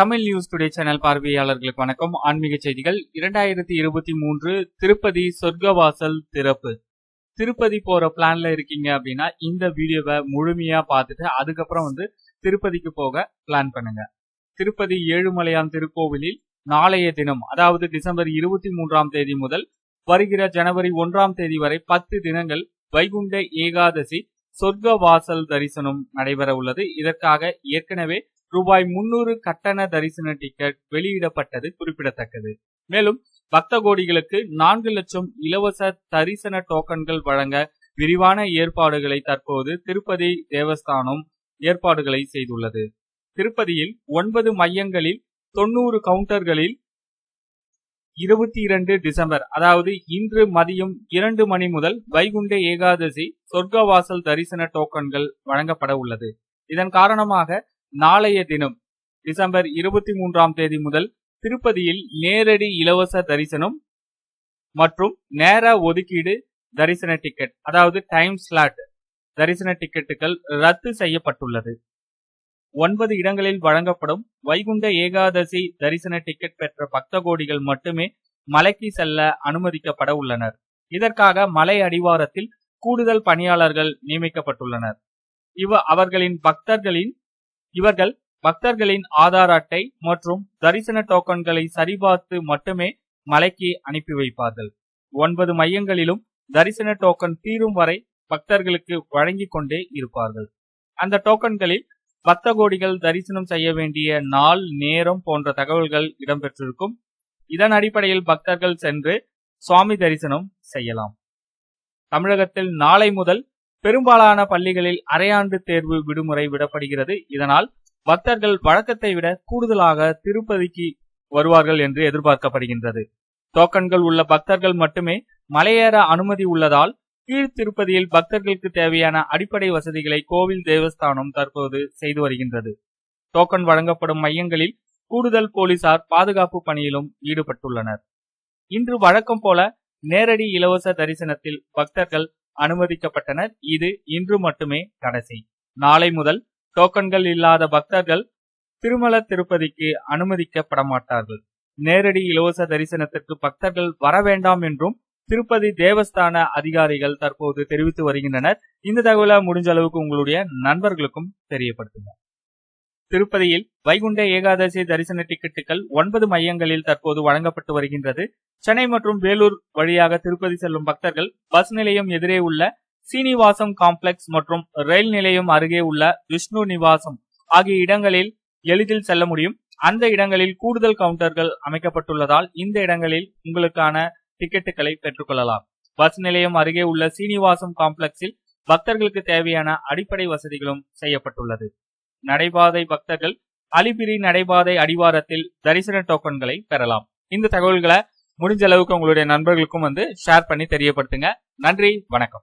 Tamil news today channel பார்வையாளர்களுக்கு வணக்கம். ஆன்மீக செய்திகள். இரண்டாயிரத்தி இருபத்தி மூன்று திருப்பதி சொர்க்கவாசல் திறப்பு. திருப்பதி போற பிளான்ல இருக்கீங்க அப்படின்னா இந்த வீடியோவை முழுமையா பார்த்துட்டு அதுக்கப்புறம் வந்து திருப்பதிக்கு போக பிளான் பண்ணுங்க. திருப்பதி ஏழுமலையான் திருக்கோவிலில் நாளைய தினம் அதாவது டிசம்பர் இருபத்தி மூன்றாம் தேதி முதல் வருகிற ஜனவரி ஒன்றாம் தேதி வரை பத்து தினங்கள் வைகுண்ட ஏகாதசி சொர்க்க வாசல் தரிசனம் நடைபெற உள்ளது. இதற்காக ஏற்கனவே ரூபாய் முன்னூறு கட்டண தரிசன டிக்கெட் வெளியிடப்பட்டது குறிப்பிடத்தக்கது. மேலும் பக்த கோடிகளுக்கு நான்கு லட்சம் இலவச தரிசன டோக்கன்கள் வழங்க விரிவான ஏற்பாடுகளை தற்போது திருப்பதி தேவஸ்தானம் ஏற்பாடுகளை செய்துள்ளது. திருப்பதியில் ஒன்பது மையங்களில் தொண்ணூறு கவுண்டர்களில் இருபத்தி இரண்டு டிசம்பர் அதாவது இன்று மதியம் இரண்டு மணி முதல் வைகுண்ட ஏகாதசி சொர்க்கவாசல் தரிசன டோக்கன்கள் வழங்கப்பட உள்ளது. இதன் காரணமாக நாளைய தினம் டிசம்பர் இருபத்தி மூன்றாம் தேதி முதல் திருப்பதியில் நேரடி இலவச தரிசனம் மற்றும் நேர ஒதுக்கீடு தரிசன டிக்கெட் அதாவது டைம் ஸ்லாட் தரிசன டிக்கெட்டுகள் ரத்து செய்யப்பட்டுள்ளது. ஒன்பது இடங்களில் வழங்கப்படும் வைகுண்ட ஏகாதசி தரிசன டிக்கெட் பெற்ற பக்த கோடிகள் மட்டுமே மலைக்கு செல்ல அனுமதிக்கப்பட உள்ளனர். இதற்காக மலை அடிவாரத்தில் கூடுதல் பணியாளர்கள் நியமிக்கப்பட்டுள்ளனர். இவ அவர்களின் பக்தர்களின் இவர்கள் பக்தர்களின் ஆதார் அட்டை மற்றும் தரிசன டோக்கன்களை சரிபார்த்து மட்டுமே மலைக்கு அனுப்பி வைப்பார்கள். ஒன்பது மையங்களிலும் தரிசன டோக்கன் தீரும் வரை பக்தர்களுக்கு வழங்கி கொண்டே இருப்பார்கள். அந்த டோக்கன்களில் பக்த கோடிகள் தரிசனம் செய்ய வேண்டிய நாள் நேரம் போன்ற தகவல்கள் இடம்பெற்றிருக்கும். இதன் அடிப்படையில் பக்தர்கள் சென்று சுவாமி தரிசனம் செய்யலாம். தமிழகத்தில் நாளை முதல் பெரும்பாலான பள்ளிகளில் அரையாண்டு தேர்வு விடுமுறை விடப்படுகிறது. இதனால் பக்தர்கள் வழக்கத்தை விட கூடுதலாக திருப்பதிக்கு வருவார்கள் என்று எதிர்பார்க்கப்படுகின்றது. டோக்கன்கள் உள்ள பக்தர்கள் மட்டுமே மலையேற அனுமதி உள்ளதால் கீழ் திருப்பதியில் பக்தர்களுக்கு தேவையான அடிப்படை வசதிகளை கோவில் தேவஸ்தானம் தற்போது செய்து வருகின்றது. டோக்கன் வழங்கப்படும் மையங்களில் கூடுதல் போலீசார் பாதுகாப்பு பணியிலும் ஈடுபட்டுள்ளனர். இன்று வழக்கம் போல நேரடி இலவச தரிசனத்தில் பக்தர்கள் அனுமதிக்கப்பட்டனர். இது இன்று மட்டுமே கடைசி. நாளை முதல் டோக்கன்கள் இல்லாத பக்தர்கள் திருமல திருப்பதிக்கு அனுமதிக்கப்பட மாட்டார்கள் நேரடி இலவச தரிசனத்திற்கு பக்தர்கள் வர வேண்டாம் என்றும் திருப்பதி தேவஸ்தான அதிகாரிகள் தற்போது தெரிவித்து வருகின்றனர். இந்த தகவலை முடிஞ்ச அளவுக்கு உங்களுடைய நண்பர்களுக்கும் தெரியப்படுத்துங்க திருப்பதியில் வைகுண்ட ஏகாதசி தரிசன டிக்கெட்டுகள் ஒன்பது மையங்களில் தற்போது வழங்கப்பட்டு வருகின்றது. சென்னை மற்றும் வேலூர் வழியாக திருப்பதி செல்லும் பக்தர்கள் பஸ் நிலையம் எதிரே உள்ள சீனிவாசம் காம்ப்ளெக்ஸ் மற்றும் ரயில் நிலையம் அருகே உள்ள விஷ்ணு நிவாசம் ஆகிய இடங்களில் எளிதில் செல்ல முடியும். அந்த இடங்களில் கூடுதல் கவுண்டர்கள் அமைக்கப்பட்டுள்ளதால் இந்த இடங்களில் உங்களுக்கான டிக்கெட்டுகளை பெற்றுக்கொள்ளலாம். பஸ் நிலையம் அருகே உள்ள சீனிவாசம் காம்ப்ளெக்ஸில் பக்தர்களுக்கு தேவையான அடிப்படை வசதிகளும் செய்யப்பட்டுள்ளது. நடைபாதை பக்தர்கள் அலிபிரி நடைபாதை அடிவாரத்தில் தரிசன டோக்கன்களை பெறலாம். இந்த தகவல்களை முடிஞ்ச அளவுக்கு உங்களுடைய நண்பர்களுக்கும் வந்து ஷேர் பண்ணி தெரியப்படுத்துங்க. நன்றி வணக்கம்.